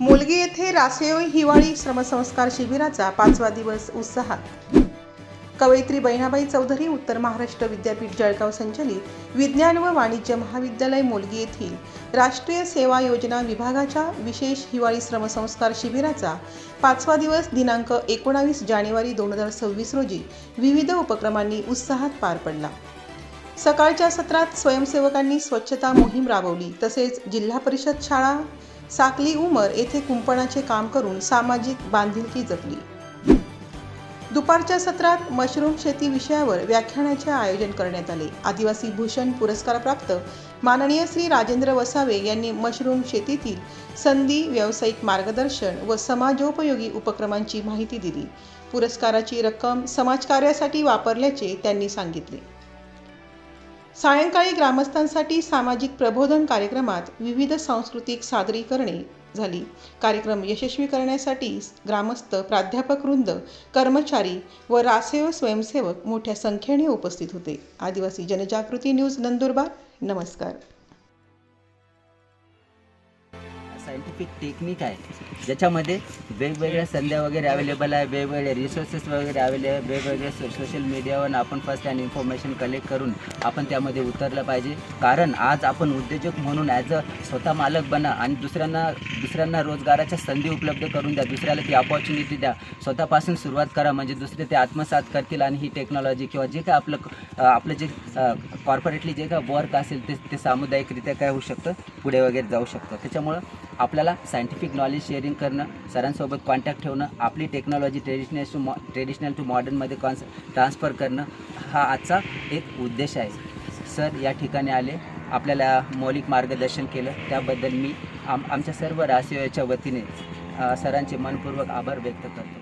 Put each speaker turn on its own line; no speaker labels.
मुलगी येथे रासेव हिवाळी श्रमसंस्कार शिबिराचा पाचवा दिवस उत्साहात. कवयित्री बहिणाबाई चौधरी उत्तर महाराष्ट्र विद्यापीठ जळगाव संचलित विज्ञान व वाणिज्य महाविद्यालय मोलगी येथील राष्ट्रीय सेवा योजना विभागाच्या विशेष हिवाळी श्रमसंस्कार शिबिराचा पाचवा दिवस दिनांक एकोणावीस जानेवारी दोन हजार सव्वीस रोजी विविध उपक्रमांनी उत्साहात पार पडला. सकाळच्या सत्रात स्वयंसेवकांनी स्वच्छता मोहीम राबवली तसेच जिल्हा परिषद शाळा साकली उमर येथे कुंपणाचे काम करून सामाजिक बांधिलकी जपली. दुपारच्या सत्रात मशरूम शेती विषयावर व्याख्यानाचे आयोजन करण्यात आले. आदिवासी भूषण पुरस्कारप्राप्त माननीय श्री राजेंद्र वसावे यांनी मशरूम शेतीतील संधी व्यावसायिक मार्गदर्शन व समाजोपयोगी उपक्रमांची माहिती दिली. पुरस्काराची रक्कम समाजकार्यासाठी वापरल्याचे त्यांनी सांगितले. सायंकाळी ग्रामस्थांसाठी सामाजिक प्रबोधन कार्यक्रमात विविध सांस्कृतिक सादरीकरणे झाली. कार्यक्रम यशस्वी करण्यासाठी ग्रामस्थ प्राध्यापक वृंद कर्मचारी व रासेव स्वयंसेवक मोठ्या संख्येने उपस्थित होते. आदिवासी जनजागृती न्यूज नंदुरबार नमस्कार.
सायंटिफिक टेक्निक आहे. ज्याच्यामध्ये वेगवेगळ्या संध्या वगैरे अवेलेबल आहे वेगवेगळे रिसोर्सेस वगैरे अवेलेबल वेगवेगळ्या सो सोशल मीडियावर आपण फर्स्ट हँड इन्फॉर्मेशन कलेक्ट करून आपण त्यामध्ये उतरलं पाहिजे. कारण आज आपण उद्योजक म्हणून ॲज अ स्वतः मालक बना आणि दुसऱ्यांना दुसऱ्यांना रोजगाराच्या संधी उपलब्ध करून द्या. दुसऱ्याला ती अपॉर्च्युनिटी द्या. स्वतःपासून सुरुवात करा. म्हणजे दुसरे ते आत्मसात करतील आणि ही टेक्नॉलॉजी किंवा जे काय आपलं आपलं जे कॉर्पोरेटली जे काय वर्क असेल ते ते सामुदायिकरित्या काय होऊ शकतं? पुढे वगैरे जाऊ शकतं. त्याच्यामुळं आपल्याला सायंटिफिक नॉलेज शेअरिंग करणं सरांसोबत कॉन्टॅक्ट ठेवणं आपली टेक्नॉलॉजी ट्रेडिशनल टू मॉ ट्रेडिशनल टू मॉडर्नमध्ये कॉन्स ट्रान्सफर करणं हा आजचा एक उद्देश आहे. सर या ठिकाणी आले. आपल्याला मौलिक मार्गदर्शन केलं. त्याबद्दल मी आम आमच्या सर्व राशियाच्या वतीने सरांचे मनपूर्वक आभार व्यक्त करतो.